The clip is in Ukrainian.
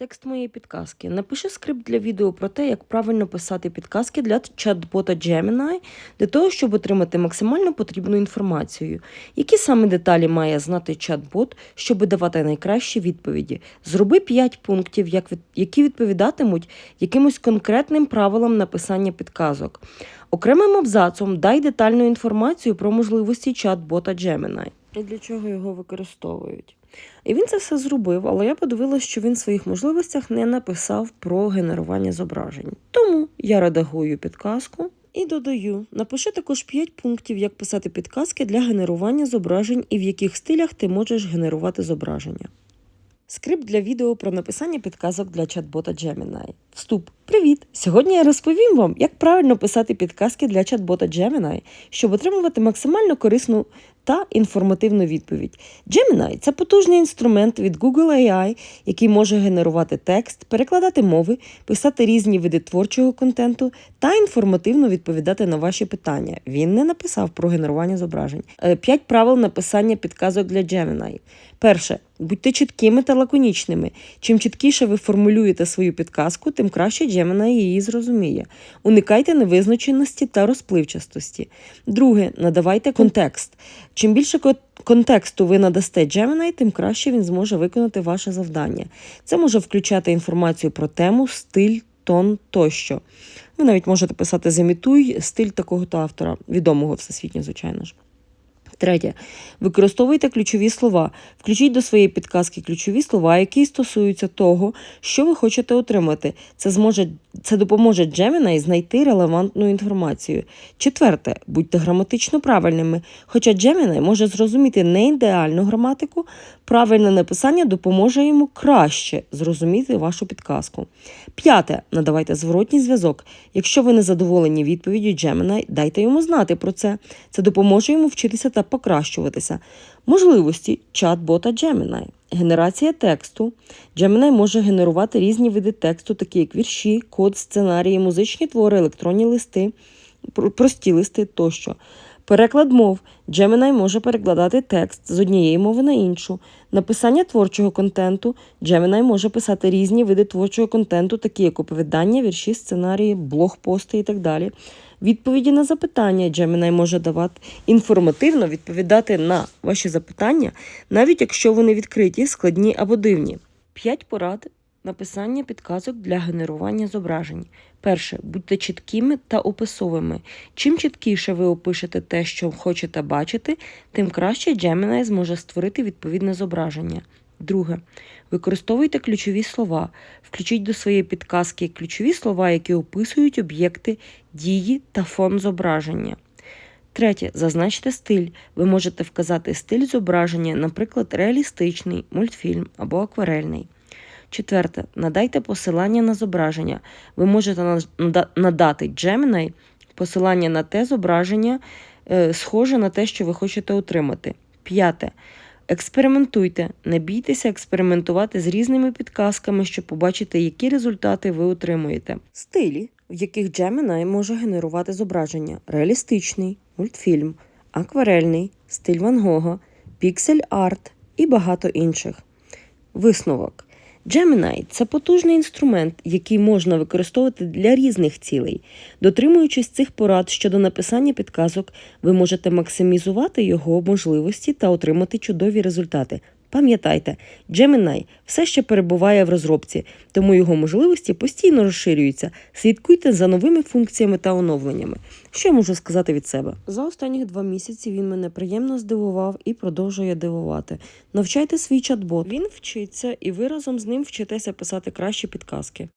Текст моєї підказки. Напиши скрипт для відео про те, як правильно писати підказки для чат-бота Gemini для того, щоб отримати максимально потрібну інформацію. Які саме деталі має знати чат-бот, щоб давати найкращі відповіді? Зроби 5 пунктів, які відповідатимуть якимось конкретним правилам написання підказок. Окремим абзацом дай детальну інформацію про можливості чат-бота Gemini. І для чого його використовують. І він це все зробив, але я подивилася, що він в своїх можливостях не написав про генерування зображень. Тому я редагую підказку і додаю: напиши також 5 пунктів, як писати підказки для генерування зображень і в яких стилях ти можеш генерувати зображення. Скрипт для відео про написання підказок для чат-бота Gemini. Вступ. Привіт! Сьогодні я розповім вам, як правильно писати підказки для чат-бота Gemini, щоб отримувати максимально корисну та інформативну відповідь. Gemini – це потужний інструмент від Google AI, який може генерувати текст, перекладати мови, писати різні види творчого контенту та інформативно відповідати на ваші питання. Він не написав про генерування зображень. Е, П'ять правил написання підказок для Gemini. Перше. Будьте чіткими та лаконічними. Чим чіткіше ви формулюєте свою підказку, тим краще Gemini її зрозуміє. Уникайте невизначеності та розпливчастості. Друге, надавайте контекст. Чим більше контексту ви надасте Gemini, тим краще він зможе виконати ваше завдання. Це може включати інформацію про тему, стиль, тон тощо. Ви навіть можете писати Замітуй стиль такого-то автора, відомого всесвітньо, звичайно ж. Третє. Використовуйте ключові слова. Включіть до своєї підказки ключові слова, які стосуються того, що ви хочете отримати. Це зможе це допоможе Gemini знайти релевантну інформацію. Четверте, будьте граматично правильними. Хоча Gemini може зрозуміти не ідеальну граматику, правильне написання допоможе йому краще зрозуміти вашу підказку. П'яте, надавайте зворотній зв'язок. Якщо ви не задоволені відповіддю Gemini, дайте йому знати про це. Це допоможе йому вчитися та покращуватися. Можливості чат-бота Gemini. Генерація тексту. Gemini може генерувати різні види тексту, такі як вірші, код, сценарії, музичні твори, електронні листи, прості листи тощо. Переклад мов. Gemini може перекладати текст з однієї мови на іншу. Написання творчого контенту. Gemini може писати різні види творчого контенту, такі як оповідання, вірші, сценарії, блог-пости і так далі. Відповіді на запитання Gemini може давати інформативно відповідати на ваші запитання, навіть якщо вони відкриті, складні або дивні. П'ять порад написання підказок для генерування зображень. Перше, будьте чіткими та описовими. Чим чіткіше ви опишете те, що хочете бачити, тим краще Gemini зможе створити відповідне зображення. Друге, використовуйте ключові слова. Включіть до своєї підказки ключові слова, які описують об'єкти, дії та фон зображення. Третє, зазначте стиль. Ви можете вказати стиль зображення, наприклад, реалістичний, мультфільм або акварельний. Четверте, надайте посилання на зображення. Ви можете надати Gemini посилання на те зображення, е, схоже на те, що ви хочете отримати. П'яте. Експериментуйте, не бійтеся експериментувати з різними підказками, щоб побачити, які результати ви отримуєте. Стилі, в яких Gemini може генерувати зображення: реалістичний, мультфільм, акварельний, стиль Ван Гога, піксель арт і багато інших. Висновок. Gemini – це потужний інструмент, який можна використовувати для різних цілей. Дотримуючись цих порад щодо написання підказок, ви можете максимізувати його можливості та отримати чудові результати. Пам'ятайте, Gemini все ще перебуває в розробці, тому його можливості постійно розширюються. Слідкуйте за новими функціями та оновленнями. Що я можу сказати від себе? За останні два місяці він мене приємно здивував і продовжує дивувати. Навчайте свій чат-бот. Він вчиться, і ви разом з ним вчитеся писати кращі підказки.